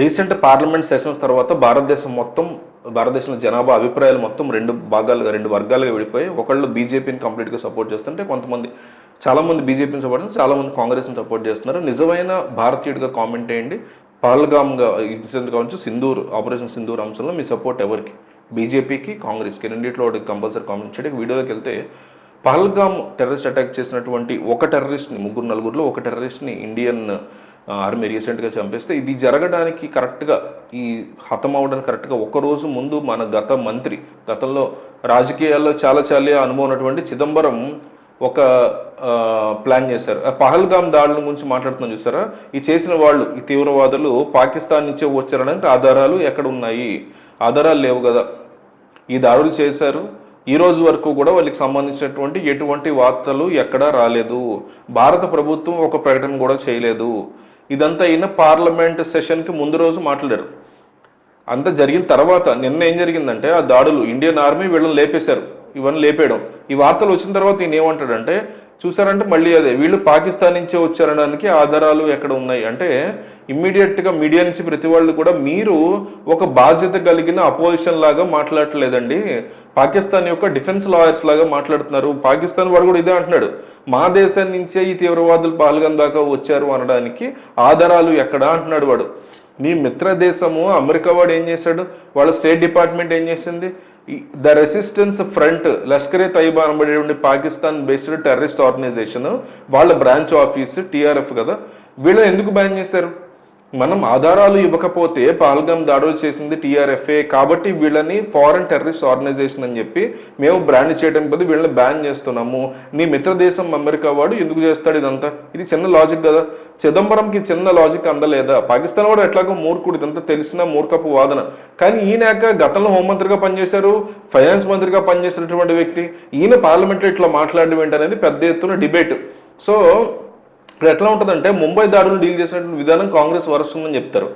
Recent parliament sessions తర్వాత భారతదేశం మొత్తం భారతదేశంలో జనాభా అభిప్రాయాలు మొత్తం రెండు భాగాలుగా రెండు వర్గాలుగా విడిపోయి ఒకళ్ళు బీజేపీని కంప్లీట్గా సపోర్ట్ చేస్తుంటే కొంతమంది చాలామంది బీజేపీని సపోర్ట్ చేస్తారు చాలామంది కాంగ్రెస్ని సపోర్ట్ చేస్తున్నారు. నిజమైన భారతీయుడిగా కామెంట్ చేయండి. పహల్గామ్గా ఇన్సిడెంట్ కావచ్చు సింధూర్ ఆపరేషన్ సింధూర్ అంశంలో మీ సపోర్ట్ ఎవరికి? బీజేపీకి కాంగ్రెస్కి? రెండింటిలో ఒకటి కంపల్సరీ కామెంట్ చేయడానికి వీడియోలోకి వెళ్తే పహల్గామ్ టెర్రరిస్ట్ అటాక్ చేసినటువంటి ఒక టెర్రరిస్ట్ని ముగ్గురు నలుగురిలో ఒక టెర్రరిస్ట్ని ఇండియన్ ఆర్మీ రీసెంట్గా చంపేస్తే ఇది జరగడానికి కరెక్ట్గా ఈ హతం అవడానికి కరెక్ట్గా ఒకరోజు ముందు మన గత మంత్రి గతంలో రాజకీయాల్లో చాలా చాలా అనుభవం ఉన్నటువంటి చిదంబరం ఒక ప్లాన్ చేశారు. ఆ పహల్గామ్ దాడుల గురించి మాట్లాడుతున్నాం చూసారా? ఈ చేసిన వాళ్ళు ఈ తీవ్రవాదులు పాకిస్తాన్ నుంచే వచ్చారనంటే ఆధారాలు ఎక్కడ ఉన్నాయి ఆధారాలు లేవు కదా. ఈ దాడులు చేశారు. ఈ రోజు వరకు కూడా వాళ్ళకి సంబంధించినటువంటి ఎటువంటి వార్తలు ఎక్కడా రాలేదు. భారత ప్రభుత్వం ఒక ప్రకటన కూడా చేయలేదు. ఇదంతా అయిన పార్లమెంట్ సెషన్కి ముందు రోజు మాట్లాడారు. అంతా జరిగిన తర్వాత నిన్న ఏం జరిగిందంటే ఆ దాడులు ఇండియన్ ఆర్మీ వీళ్ళని లేపేశారు. ఇవన్నీ లేపేయడం. ఈ వార్తలు వచ్చిన తర్వాత ఈయన ఏమంటాడంటే చూసారంటే మళ్ళీ అదే. వీళ్ళు పాకిస్తాన్ నుంచే వచ్చారనడానికి ఆధారాలు ఎక్కడ ఉన్నాయి? అంటే ఇమ్మీడియట్గా మీడియా నుంచి ప్రతి వాళ్ళు కూడా మీరు ఒక బాధ్యత కలిగిన అపోజిషన్ లాగా మాట్లాడట్లేదండి. పాకిస్తాన్ యొక్క డిఫెన్స్ లాయర్స్ లాగా మాట్లాడుతున్నారు. పాకిస్తాన్ వాడు కూడా ఇదే అంటున్నాడు. మా దేశం నుంచే ఈ తీవ్రవాదులు పాల్గొన దాకా వచ్చారు అనడానికి ఆధారాలు ఎక్కడ అంటున్నాడు వాడు. నీ మిత్ర దేశము అమెరికా వాడు ఏం చేశాడు? వాళ్ళ స్టేట్ డిపార్ట్మెంట్ ఏం చేసింది? The resistance front Lashkar e Taiba అనబడేటువంటి పాకిస్తాన్ బేస్డ్ టెర్రరిస్ట్ ఆర్గనైజేషన్ వాళ్ళ బ్రాంచ్ ఆఫీస్ టీఆర్ఎఫ్ కదా. వీళ్ళని ఎందుకు బ్యాన్ చేశారు? మనం ఆధారాలు ఇవ్వకపోతే పాల్గం దాడులు చేసింది టీఆర్ఎఫ్ఏ కాబట్టి వీళ్ళని ఫారెన్ టెర్రరిస్ట్ ఆర్గనైజేషన్ అని చెప్పి మేము బ్రాండ్ చేయడం బదులు వీళ్ళని బ్యాన్ చేస్తున్నాము. నీ మిత్ర దేశం అమెరికా వాడు ఎందుకు చేస్తాడు ఇదంతా? ఇది చిన్న లాజిక్ కదా. చిదంబరంకి చిన్న లాజిక్ అందలేదా? పాకిస్తాన్ వాడు ఎట్లాగో మూర్ఖుడు ఇదంతా తెలిసిన మూర్ఖపు వాదన. కానీ ఈయనక గతంలో హోంమంత్రిగా పనిచేశారు ఫైనాన్స్ మంత్రిగా పనిచేసినటువంటి వ్యక్తి. ఈయన పార్లమెంట్లో ఇట్లా మాట్లాడడం ఏంటనేది పెద్ద ఎత్తున డిబేట్ సో ఇప్పుడు ఎట్లా ఉంటుందంటే ముంబై దాడులు డీల్ చేసినటువంటి విధానం కాంగ్రెస్ వరుస్తుందని చెప్తారు.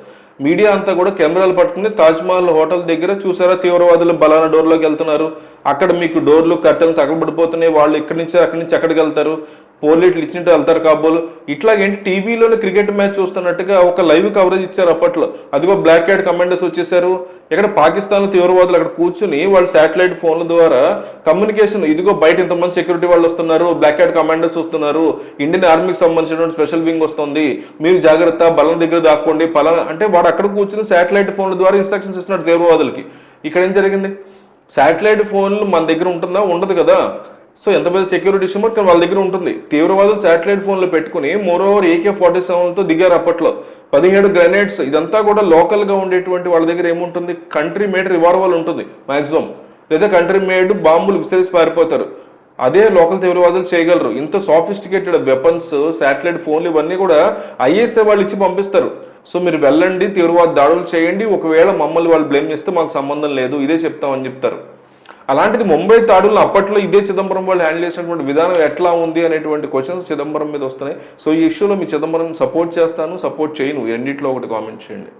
మీడియా అంతా కూడా కెమెరాలు పట్టుకుని తాజ్మహల్ హోటల్ దగ్గర చూసారా తీవ్రవాదులు బలానా డోర్లోకి వెళ్తున్నారు? అక్కడ మీకు డోర్లు కట్టెలు తగలబడిపోతున్నాయి. వాళ్ళు ఇక్కడి నుంచి అక్కడి నుంచి అక్కడికి వెళ్తారు? పోలీట్లు ఇచ్చినట్టు వెళ్తారు కాబోలు. ఇట్లాగేంటి టీవీలోనే క్రికెట్ మ్యాచ్ చూస్తున్నట్టుగా ఒక లైవ్ కవరేజ్ ఇచ్చారు అప్పట్లో. అదిగో బ్లాక్ హ్యాడ్ కమాండర్స్ వచ్చేసారు. ఇక్కడ పాకిస్తాన్ తీవ్రవాదులు అక్కడ కూర్చుని వాళ్ళు శాటిలైట్ ఫోన్ల ద్వారా కమ్యూనికేషన్ ఇదిగో బయట ఇంతమంది సెక్యూరిటీ వాళ్ళు వస్తున్నారు బ్లాక్ హ్యాడ్ కమాండర్స్ వస్తున్నారు ఇండియన్ ఆర్మీకి సంబంధించినటువంటి స్పెషల్ వింగ్ వస్తుంది మీరు జాగ్రత్త బలం దగ్గర దాక్కోండి పలానా అంటే వాడు అక్కడ కూర్చుని శాటిలైట్ ఫోన్ల ద్వారా ఇన్స్ట్రక్షన్స్ ఇస్తున్నాడు తీవ్రవాదులకి. ఇక్కడ ఏం జరిగింది? శాటిలైట్ ఫోన్లు మన దగ్గర ఉంటుందా? ఉండదు కదా. సో ఎంత పెద్ద సెక్యూరిటీ ఇష్యూ కానీ వాళ్ళ దగ్గర ఉంటుంది. తీవ్రవాదులు శాటిలైట్ ఫోన్లు పెట్టుకుని మోర్ ఓవర్ ఏకే ఫార్టీ సెవెన్తో దిగారు అప్పట్లో. పదిహేడు గ్రెనేడ్స్ ఇదంతా కూడా లోకల్గా ఉండేటువంటి వాళ్ళ దగ్గర ఏముంటుంది? కంట్రీ మేడ్ రివాల్వర్ ఉంటుంది మాక్సిమం లేదా కంట్రీ మేడ్ బాంబులు విసిరేసి పారిపోతారు. అదే లోకల్ తీవ్రవాదులు చేయగలరు. ఇంత సాఫిస్టికేటెడ్ వెపన్స్ శాటిలైట్ ఫోన్లు ఇవన్నీ కూడా ఐఎస్ఏ వాళ్ళు ఇచ్చి పంపిస్తారు. సో మీరు వెళ్ళండి తీవ్రవాద దాడులు చేయండి. ఒకవేళ మమ్మల్ని వాళ్ళు బ్లేమ్ చేస్తే మాకు సంబంధం లేదు. ఇదే చెప్తామని చెప్తారు. అలాంటిది ముంబై దాడులను అప్పట్లో ఇదే చిదంబరం వాళ్ళు హ్యాండిల్ చేసినటువంటి విధానం ఎట్లా ఉంది అనేటువంటి క్వశ్చన్స్ చిదంబరం మీద వస్తున్నాయి. సో ఈ ఇష్యూలో మీ చిదంబరం సపోర్ట్ చేస్తాను సపోర్ట్ చేయను. రెండిట్లో ఒకటి కామెంట్ చేయండి.